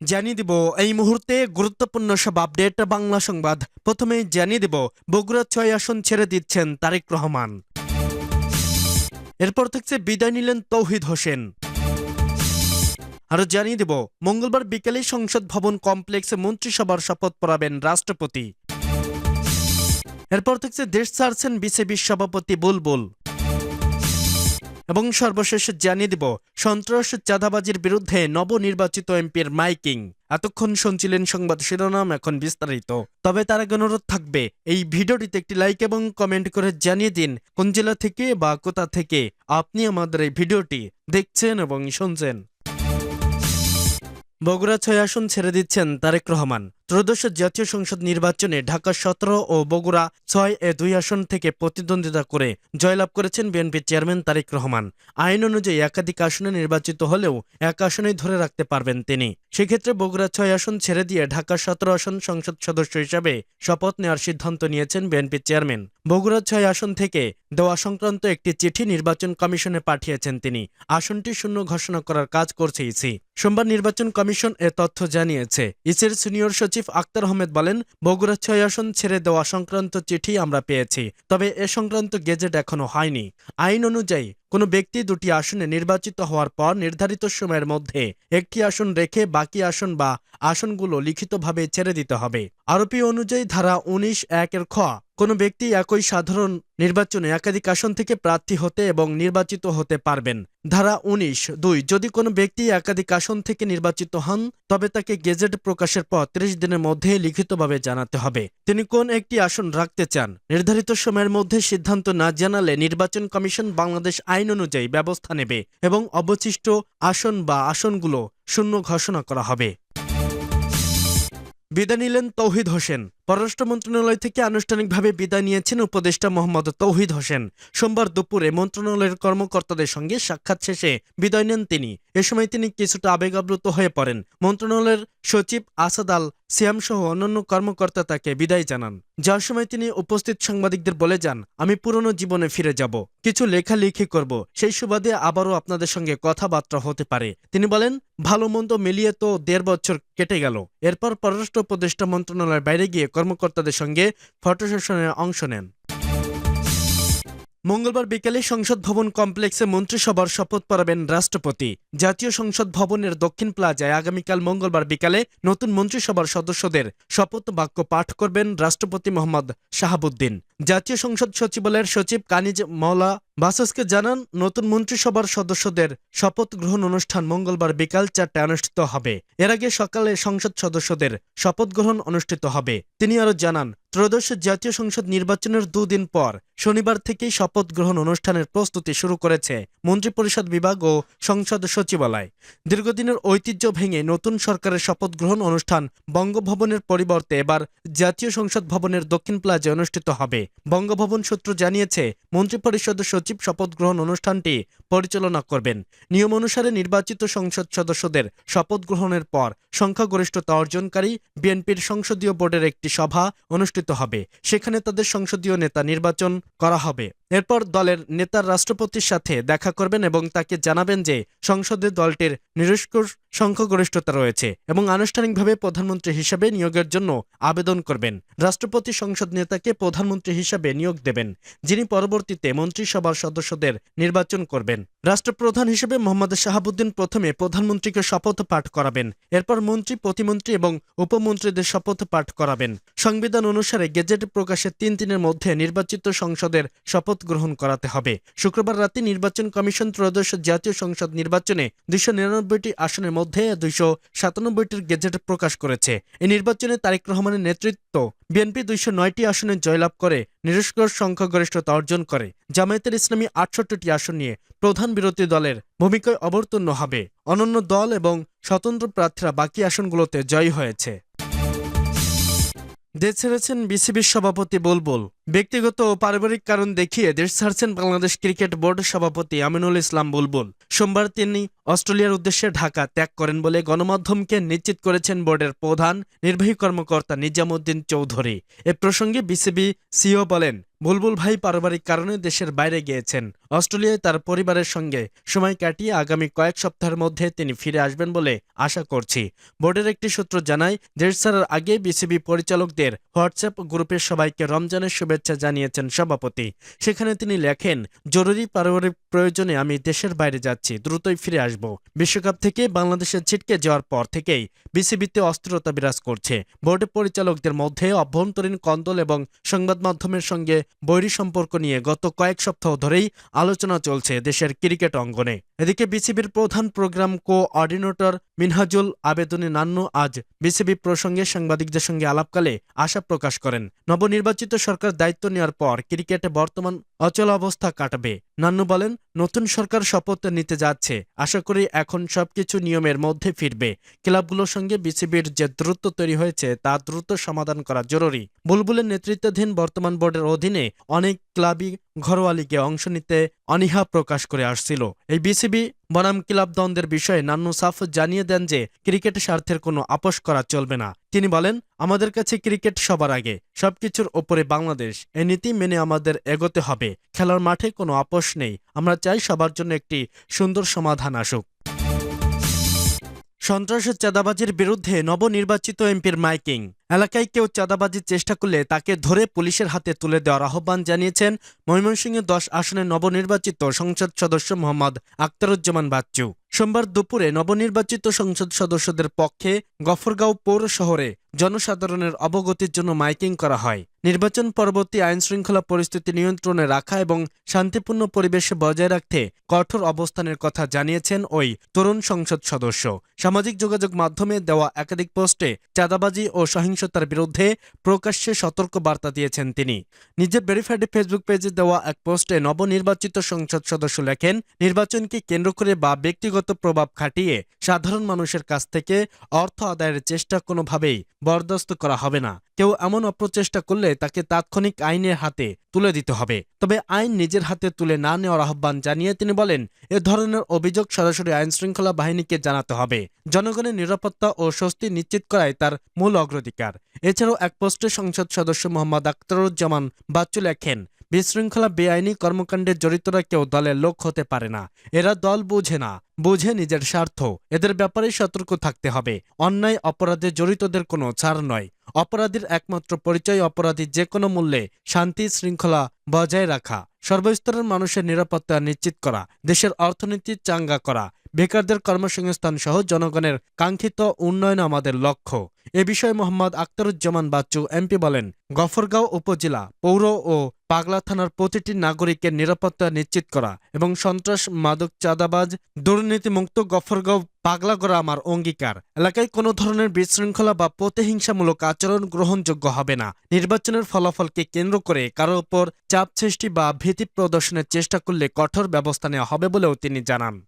জানিয়ে দিব, এই মুহূর্তে গুরুত্বপূর্ণ সব আপডেট বাংলা সংবাদ। প্রথমে জানিয়ে দিব, বগুড়া ছয় আসন ছেড়ে দিচ্ছেন তারেক রহমান। এরপর থেকে বিদায় নিলেন তৌহিদ হোসেন। আরও জানিয়ে দেব, মঙ্গলবার বিকেলে সংসদ ভবন কমপ্লেক্সে মন্ত্রিসভার শপথ পড়াবেন রাষ্ট্রপতি। এরপর থেকে দেশ ছাড়ছেন বিসিবির সভাপতি বুলবুল। এবং সর্বশেষ জানিয়ে দিব, সন্ত্রাস চাঁদাবাজির বিরুদ্ধে নবনির্বাচিত এমপির মাইকিং। এতক্ষণ শুনছিলেন সংবাদ শিরোনাম, এখন বিস্তারিত। তবে তার আগে অনুরোধ থাকবে, এই ভিডিওটিতে একটি লাইক এবং কমেন্ট করে জানিয়ে দিন, কোন জেলা থেকে বা কোথা থেকে আপনি আমাদের এই ভিডিওটি দেখছেন এবং শুনছেন। বগুড়া ছয় আসন ছেড়ে দিচ্ছেন তারেক রহমান। ত্রয়োদশ জাতীয় সংসদ নির্বাচনে ঢাকা সতেরো ও বগুড়া ছয় এ দুই আসন থেকে প্রতিদ্বন্দ্বিতা করে জয়লাভ করেছেন বিএনপি চেয়ারম্যান তারেক রহমান। আইন অনুযায়ী একাধিক আসনে নির্বাচিত হলেও এক আসনেই ধরে রাখতে পারবেন তিনি। সেক্ষেত্রে বগুড়া ছয় আসন ছেড়ে দিয়ে ঢাকা সতেরো আসন সংসদ সদস্য হিসাবে শপথ নেওয়ার সিদ্ধান্ত নিয়েছেন বিএনপি চেয়ারম্যান। বগুড়া ছয় আসন থেকে দেওয়া সংক্রান্ত একটি চিঠি নির্বাচন কমিশনে পাঠিয়েছেন তিনি। আসনটি শূন্য ঘোষণা করার কাজ করছে ইসি। সোমবার নির্বাচন কমিশন এ তথ্য জানিয়েছে। ইসির সিনিয়র সচিব আক্তার আহমেদ বলেন, বগুড়া ছয় আসন ছেড়ে দেওয়া সংক্রান্ত চিঠি আমরা পেয়েছি, তবে এ সংক্রান্ত গেজেট এখনও হয়নি। আইন অনুযায়ী কোনো ব্যক্তি দুটি আসনে নির্বাচিত হওয়ার পর নির্ধারিত সময়ের মধ্যে একটি আসন রেখে বাকি আসন বা আসনগুলো লিখিতভাবে ছেড়ে দিতে হবে। আরোপি অনুযায়ী ধারা উনিশ একের খ, কোনো ব্যক্তি একই সাধারণ নির্বাচনে একাধিক আসন থেকে প্রার্থী হতে এবং নির্বাচিত হতে পারবেন। ধারা উনিশ দুই, যদি কোনো ব্যক্তি একাধিক আসন থেকে নির্বাচিত হন, তবে তাকে গেজেট প্রকাশের পর ত্রিশ দিনের মধ্যে লিখিতভাবে জানাতে হবে। তিনি কোন একটি আসন রাখতে চান? নির্ধারিত সময়ের মধ্যে সিদ্ধান্ত না জানালে নির্বাচন কমিশন বাংলাদেশ আইন অনুযায়ী ব্যবস্থা নেবে এবং অবশিষ্ট আসন বা আসনগুলো শূন্য ঘোষণা করা হবে। বিদায় নিলেন তৌহিদ হোসেন। পররাষ্ট্র মন্ত্রণালয় থেকে আনুষ্ঠানিকভাবে বিদায় নিয়েছেন উপদেষ্টা মোহাম্মদ তৌহিদ হোসেন। সোমবার দুপুরে মন্ত্রণালয়ের কর্মকর্তাদের সঙ্গে সাক্ষাৎ শেষে বিদায় নেন তিনি। এ সময় তিনি কিছুটা আবেগাপ্লুত হয়ে পড়েন। মন্ত্রণালয়ের সচিব আসাদ আল সিয়াম সহ অন্যান্য কর্মকর্তা তাকে বিদায় জানান। যার সময় তিনি উপস্থিত সাংবাদিকদের বলে যান, আমি পুরনো জীবনে ফিরে যাব। কিছু লেখালেখি করব। সেই সুবাদে আবারও আপনাদের সঙ্গে কথাবার্তা হতে পারে। তিনি বলেন, ভালো মন্দ মিলিয়ে তো দেড় বছর কেটে গেল। এরপর পররাষ্ট্র উপদেষ্টা মন্ত্রণালয়ের বাইরে গিয়ে কর্মকর্তাদের সঙ্গে ফটো সেশনে অংশ নেন। মঙ্গলবার বিকেলে সংসদ ভবন কমপ্লেক্সে মন্ত্রিসভার শপথ পড়াবেন রাষ্ট্রপতি। জাতীয় সংসদ ভবনের দক্ষিণ প্লাজায় আগামীকাল মঙ্গলবার বিকালে নতুন মন্ত্রিসভার সদস্যদের শপথ বাক্য পাঠ করবেন রাষ্ট্রপতি মোহাম্মদ শাহাবুদ্দিন। জাতীয় সংসদ সচিবালয়ের সচিব কানিজ মওলা বাসাসকে জানান, নতুন মন্ত্রিসভার সদস্যদের শপথ গ্রহণ অনুষ্ঠান মঙ্গলবার বিকাল চারটায় অনুষ্ঠিত হবে। এর আগে সকালে সংসদ সদস্যদের শপথ গ্রহণ অনুষ্ঠিত হবে। তিনি আরও জানান ত্রয়োদশ জাতীয় সংসদ নির্বাচনের দুদিন পর শনিবার থেকেই শপথ গ্রহণ অনুষ্ঠানের প্রস্তুতি শুরু করেছে মন্ত্রিপরিষদ বিভাগ ও সংসদ সচিবালয়। দীর্ঘদিনের ঐতিহ্য ভেঙে নতুন সরকারের শপথ গ্রহণ অনুষ্ঠান বঙ্গভবনের পরিবর্তে এবার জাতীয় সংসদ ভবনের দক্ষিণ প্লাজে অনুষ্ঠিত হবে। বঙ্গভবন সূত্র জানিয়েছে, মন্ত্রিপরিষদ সচিব শপথ গ্রহণ অনুষ্ঠানটি পরিচালনা করবেন। নিয়ম অনুসারে নির্বাচিত সংসদ সদস্যদের শপথ গ্রহণের পর সংখ্যাগরিষ্ঠতা অর্জনকারী বিএনপির সংসদীয় বোর্ডের একটি সভা অনুষ্ঠিত হবে। সেখানে তাদের সংসদীয় নেতা নির্বাচন করা হবে। এরপর দলের নেতার রাষ্ট্রপতির সাথে দেখা করবেন এবং তাকে জানাবেন যে সংসদে দলটির নিরস্কুর সংখ্যাগরিষ্ঠতা রয়েছে এবং আনুষ্ঠানিকভাবে প্রধানমন্ত্রী হিসেবে নিয়োগের জন্য আবেদন করবেন। রাষ্ট্রপতি সংসদ নেতাকে প্রধানমন্ত্রী হিসেবে নিয়োগ দেবেন, যিনি পরবর্তীতে মন্ত্রিসভার সদস্যদের নির্বাচন করবেন। রাষ্ট্রপ্রধান হিসেবে মোহাম্মদ শাহাবুদ্দিন প্রথমে প্রধানমন্ত্রীকে শপথ পাঠ করাবেন, এরপর মন্ত্রী, প্রতিমন্ত্রী এবং উপমন্ত্রীদের শপথ পাঠ করাবেন। সংবিধান অনুসারে গেজেট প্রকাশের তিন দিনের মধ্যে নির্বাচিত সংসদের শপথ গ্রহণ করাতে হবে। শুক্রবার রাতে নির্বাচন কমিশন ত্রয়োদশ জাতীয় সংসদ নির্বাচনে দুইশো নিরানব্বইটি আসনের মধ্যে দুইশো সাতানব্বইটির গেজেট প্রকাশ করেছে। এই নির্বাচনে তারেক রহমানের নেতৃত্ব বিএনপি দুইশো নয়টি আসনে জয়লাভ করে নিরস্কর সংখ্যাগরিষ্ঠতা অর্জন করে। জামায়াতের ইসলামী আটষট্টিটি আসন নিয়ে প্রধান বিরোধী দলের ভূমিকায় অবতীর্ণ হবে। অনন্য দল এবং স্বতন্ত্র প্রার্থীরা বাকি আসনগুলোতে জয়ী হয়েছে। দেশ ছেড়েছেন বিসিবির সভাপতি বুলবুল। ব্যক্তিগত ও পারিবারিক কারণ দেখিয়ে দেশ ছাড়ছেন বাংলাদেশ ক্রিকেট বোর্ড সভাপতি আমিনুল ইসলাম বুলবুল। সোমবার তিনি অস্ট্রেলিয়ার উদ্দেশ্যে ঢাকা ত্যাগ করেন বলে গণমাধ্যমকে নিশ্চিত করেছেন বোর্ডের প্রধান নির্বাহী কর্মকর্তা নিজামুদ্দিন চৌধুরী। এ প্রসঙ্গে বিসিবি সিও বলেন বুলবুল ভাই পারিবারিক কারণে দেশের বাইরে গিয়েছেন। অস্ট্রেলিয়ায় তার পরিবারের সঙ্গে সময় কাটিয়ে আগামী কয়েক সপ্তাহের মধ্যে তিনি ফিরে আসবেন বলে আশা করছি। বোর্ডের একটি সূত্র জানায় দেশ ছাড়ার আগে বিসিবি পরিচালকদের হোয়াটসঅ্যাপ গ্রুপের সবাইকে রমজানের শুভেচ্ছা জানিয়েছেন সভাপতি। সেখানে তিনি লেখেন, জরুরি পারিবারিক প্রয়োজনে আমি দেশের বাইরে যাচ্ছি, দ্রুতই ফিরে আসব। বিশ্বকাপ থেকে বাংলাদেশের ছিটকে যাওয়ার পর থেকেই বিসিবিতে অস্থিরতা বিরাজ করছে। বোর্ডের পরিচালকদের মধ্যে অভ্যন্তরীণ কন্দল এবং সংবাদ মাধ্যমের সঙ্গে বৈরী সম্পর্ক নিয়ে গত কয়েক সপ্তাহ ধরেই আলোচনা চলছে দেশের ক্রিকেট অঙ্গনে। এদিকে বিসিবির প্রধান প্রোগ্রাম কোঅর্ডিনেটর মিনহাজুল আবেদনী নান্নু আজ বিসিবি প্রসঙ্গে সাংবাদিকদের সঙ্গে আলাপকালে আশা প্রকাশ করেন। নবনির্বাচিত সরকার দায়িত্ব নেওয়ার পর ক্রিকেটে বর্তমান অচল অবস্থা কাটবে। নান্নু বলেন, নতুন সরকার শপথ নিতে যাচ্ছে। আশা করি এখন সবকিছু নিয়মের মধ্যে ফিরবে। ক্লাবগুলোর সঙ্গে বিসিবির যে দ্রুত তৈরি হয়েছে, তা দ্রুত সমাধান করা জরুরি। বুলবুলের নেতৃত্বাধীন বর্তমান বোর্ডের অধীনে অনেক ক্লাবই ঘরোয়া লিগে অংশ নিতে অনীহা প্রকাশ করে আসছিল। এই বিসিবি বনাম ক্লাব দ্বন্দ্বের বিষয়ে নান্নু সাফ জানিয়ে দেন যে, ক্রিকেট স্বার্থের কোনো আপোষ করা চলবে না। তিনি বলেন, আমাদের কাছে ক্রিকেট সবার আগে। সবকিছুর ওপরে বাংলাদেশ, এ নীতি মেনে আমাদের এগোতে হবে। খেলার মাঠে কোনো আপোষ নেই। আমরা চাই সবার জন্য একটি সুন্দর সমাধান আসুক। সন্ত্রাসের চাঁদাবাজির বিরুদ্ধে নবনির্বাচিত এমপির মাইকিং। এলাকায় কেউ চাঁদাবাজির চেষ্টা করলে তাকে ধরে পুলিশের হাতে তুলে দেওয়ার আহ্বান জানিয়েছেন ময়মনসিংহে দশ আসনে নবনির্বাচিত সংসদ সদস্য মোহাম্মদ আক্তারুজ্জামান বাচ্চু। সোমবার দুপুরে নবনির্বাচিত সংসদ সদস্যদের পক্ষে গফরগাঁও পৌর শহরে জনসাধারণের অবগতির জন্য মাইকিং করা হয়। নির্বাচন পরবর্তী আইন শৃঙ্খলা পরিস্থিতি নিয়ন্ত্রণে রাখা এবং শান্তিপূর্ণ পরিবেশে বজায় রাখতে কঠোর অবস্থানের কথা জানিয়েছেন ওই তরুণ সংসদ সদস্য। সামাজিক যোগাযোগ মাধ্যমে দেওয়া একাধিক পোস্টে চাঁদাবাজি ও সহিংসতার বিরুদ্ধে প্রকাশ্যে সতর্ক বার্তা দিয়েছেন তিনি। নিজের ভেরিফাইড ফেসবুক পেজে দেওয়া এক পোস্টে নবনির্বাচিত সংসদ সদস্য লেখেন, নির্বাচনকে কেন্দ্র করে বা ব্যক্তিগত প্রভাব খাটিয়ে সাধারণ মানুষের কাছ থেকে অর্থ আদায়ের চেষ্টা কোনোভাবেই বরদাস্ত করা হবে না। কেউ এমন অপ্রচেষ্টা করলে তাকে তাৎক্ষণিক আইনের হাতে তুলে দিতে হবে। তবে আইন নিজের হাতে তুলে না নেওয়ার আহ্বান জানিয়ে তিনি বলেন, এ ধরনের অভিযোগ সরাসরি আইনশৃঙ্খলা বাহিনীকে জানাতে হবে। জনগণের নিরাপত্তা ও স্বস্তি নিশ্চিত করাই তার মূল অগ্রাধিকার। এছাড়াও এক পোস্টে সংসদ সদস্য মোহাম্মদ আখতারুজ্জামান বাচ্চু লেখেন, বিশৃঙ্খলা বেআইনি কর্মকাণ্ডে জড়িতরা কেউ দলের লোক হতে পারে না। এরা দল বুঝে না, বুঝে নিজের স্বার্থ। এদের ব্যাপারে সতর্ক থাকতে হবে। অন্যায় অপরাধে জড়িতদের কোনো ছাড় নয়। অপরাধীর একমাত্র পরিচয় অপরাধী যে কোনো মূল্যে শান্তি শৃঙ্খলা বজায় রাখা। সর্বস্তরের মানুষের নিরাপত্তা নিশ্চিত করা। দেশের অর্থনীতি চাঙ্গা করা। বেকারদের কর্মসংস্থান সহ জনগণের কাঙ্ক্ষিত উন্নয়ন আমাদের লক্ষ্য। এ বিষয়ে মোহাম্মদ আক্তারুজ্জামান বাচ্চু, এমপি বলেন, গফরগাঁও উপজেলা, পৌর ও পাগলা থানার প্রতিটি নাগরিকের নিরাপত্তা নিশ্চিত করা এবং সন্ত্রাস, মাদক, চাঁদাবাজ, দুর্নীতিমুক্ত গফরগাঁও পাগলা করা আমার অঙ্গীকার। এলাকায় কোনো ধরনের বিশৃঙ্খলা বা প্রতিহিংসামূলক আচরণ গ্রহণযোগ্য হবে না। নির্বাচনের ফলাফলকে কেন্দ্র করে কারও ওপর চাপ সৃষ্টি বা ভীতি প্রদর্শনের চেষ্টা করলে কঠোর ব্যবস্থা নেওয়া হবে বলেও তিনি জানান।